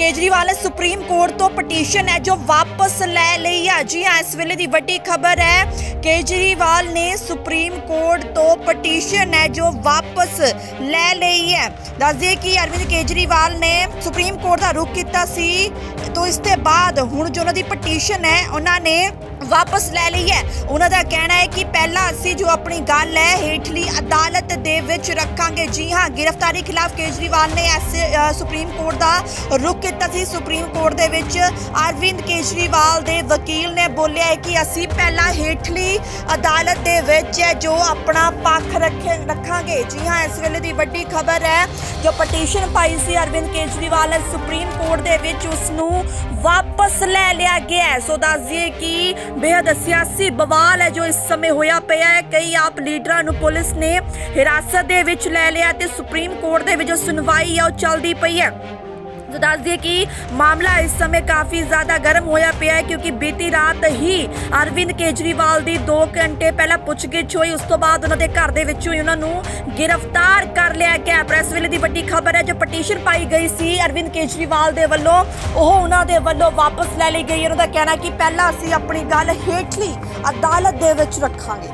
ਕੇਜਰੀਵਾਲ ਨੇ supreme court ਤੋਂ petition ਹੈ ਜੋ ਵਾਪਸ ਲੈ ਲਈ ਹੈ। ਜੀ ਹਾਂ, ਇਸ ਵੇਲੇ ਦੀ ਵੱਡੀ ਖਬਰ ਹੈ, ਕੇਜਰੀਵਾਲ ਨੇ ਸੁਪਰੀਮ ਕੋਰਟ ਤੋਂ ਪਟੀਸ਼ਨ ਹੈ ਜੋ ਵਾਪਸ ਲੈ ਲਈ ਹੈ। ਦੱਸਦੇ ਕਿ ਅਰਵਿੰਦ ਕੇਜਰੀਵਾਲ ਨੇ ਸੁਪਰੀਮ ਕੋਰਟ ਦਾ ਰੁਖ ਕੀਤਾ ਸੀ। ਤੋਂ ਇਸ ਦੇ ਬਾਅਦ ਹੁਣ ਜੋ ਉਹਨਾਂ ਦੀ ਪਟੀਸ਼ਨ ਹੈ, ਉਹਨਾਂ ਨੇ ਵਾਪਸ ਲੈ ਲਈ ਹੈ। ਉਹਨਾਂ ਦਾ ਕਹਿਣਾ ਹੈ ਕਿ ਪਹਿਲਾਂ ਅਸੀਂ ਜੋ ਆਪਣੀ ਗੱਲ ਹੈ, ਹੇਠਲੀ ਅਦਾਲਤ ਦੇ ਵਿੱਚ ਰੱਖਾਂਗੇ। ਜੀ ਹਾਂ, ਗ੍ਰਿਫਤਾਰੀ ਖਿਲਾਫ ਕੇਜਰੀਵਾਲ ਨੇ ਐਸੇ ਸੁਪਰੀਮ ਕੋਰਟ ਦਾ ਰੁਖ ਕੀਤਾ ਸੀ। ਸੁਪਰੀਮ ਕੋਰਟ ਦੇ ਵਿੱਚ ਅਰਵਿੰਦ ਕੇਜਰੀਵਾਲ ਦੇ ਵਕੀਲ ਨੇ ਬੋਲਿਆ ਹੈ ਕਿ ਅਸੀਂ ਪਹਿਲਾਂ ਹੇਠਲੀ ਅਦਾਲਤ ਦੇ ਵਿੱਚ ਹੈ, ਜੋ ਆਪਣਾ ਪੱਖ ਰੱਖੇ ਰੱਖਾਂਗੇ ਜੀ ਹਾਂ, ਇਸ ਵੇਲੇ ਦੀ ਵੱਡੀ ਖਬਰ ਹੈ, ਜੋ ਪਟੀਸ਼ਨ ਪਾਈ ਸੀ ਅਰਵਿੰਦ ਕੇਜਰੀਵਾਲ, ਸੁਪਰੀਮ ਕੋਰਟ ਦੇ ਵਿੱਚ ਉਸ ਨੂੰ ਵਾਪਸ ਲੈ ਲਿਆ ਗਿਆ ਸੋ ਦੱਸ ਕਿ ਬੇहद ਸਿਆਸੀ ਬਵਾਲ ਹੈ, ਜੋ ਇਸ ਸਮੇਂ ਹੋਇਆ ਪਿਆ ਹੈ। ਕਈ ਆਪ ਲੀਡਰਾਂ ਨੂੰ ਪੁਲਿਸ ਨੇ ਹਿਰਾਸਤ ਦੇ ਵਿੱਚ ਲੈ ਲਿਆ ਤੇ ਸੁਪਰੀਮ ਕੋਰਟ ਦੇ ਵਿੱਚ ਜੋ ਸੁਣਵਾਈ ਹੈ ਉਹ ਚੱਲਦੀ ਪਈ ਹੈ। ਜੋ ਦੱਸ ਦਈਏ ਕਿ ਮਾਮਲਾ ਇਸ ਸਮੇਂ ਕਾਫੀ ਜ਼ਿਆਦਾ ਗਰਮ ਹੋਇਆ ਪਿਆ ਹੈ ਕਿਉਂਕਿ ਬੀਤੀ ਰਾਤ ਹੀ ਅਰਵਿੰਦ ਕੇਜਰੀਵਾਲ ਦੀ 2 ਘੰਟੇ ਪਹਿਲਾਂ ਪੁੱਛਗਿੱਛ ਹੋਈ। ਉਸ ਤੋਂ ਬਾਅਦ ਉਹਨਾਂ ਦੇ ਘਰ ਦੇ ਵਿੱਚੋਂ ਹੀ ਉਹਨਾਂ ਨੂੰ ਗ੍ਰਿਫਤਾਰ ਕਰ ਲਿਆ ਗਿਆ ਪ੍ਰੈਸ ਵੇਲੇ ਦੀ ਵੱਡੀ ਖਬਰ ਹੈ, ਜੋ ਪਟੀਸ਼ਨ ਪਾਈ ਗਈ ਸੀ ਅਰਵਿੰਦ ਕੇਜਰੀਵਾਲ ਦੇ ਵੱਲੋਂ, ਉਹ ਉਹਨਾਂ ਦੇ ਵੱਲੋਂ ਵਾਪਸ ਲੈ ਲਈ ਗਈ। ਉਹਨਾਂ ਦਾ ਕਹਿਣਾ ਕਿ ਪਹਿਲਾਂ ਅਸੀਂ ਆਪਣੀ ਗੱਲ ਹੇਠਲੀ ਅਦਾਲਤ ਦੇ ਵਿੱਚ ਰੱਖਾਂਗੇ।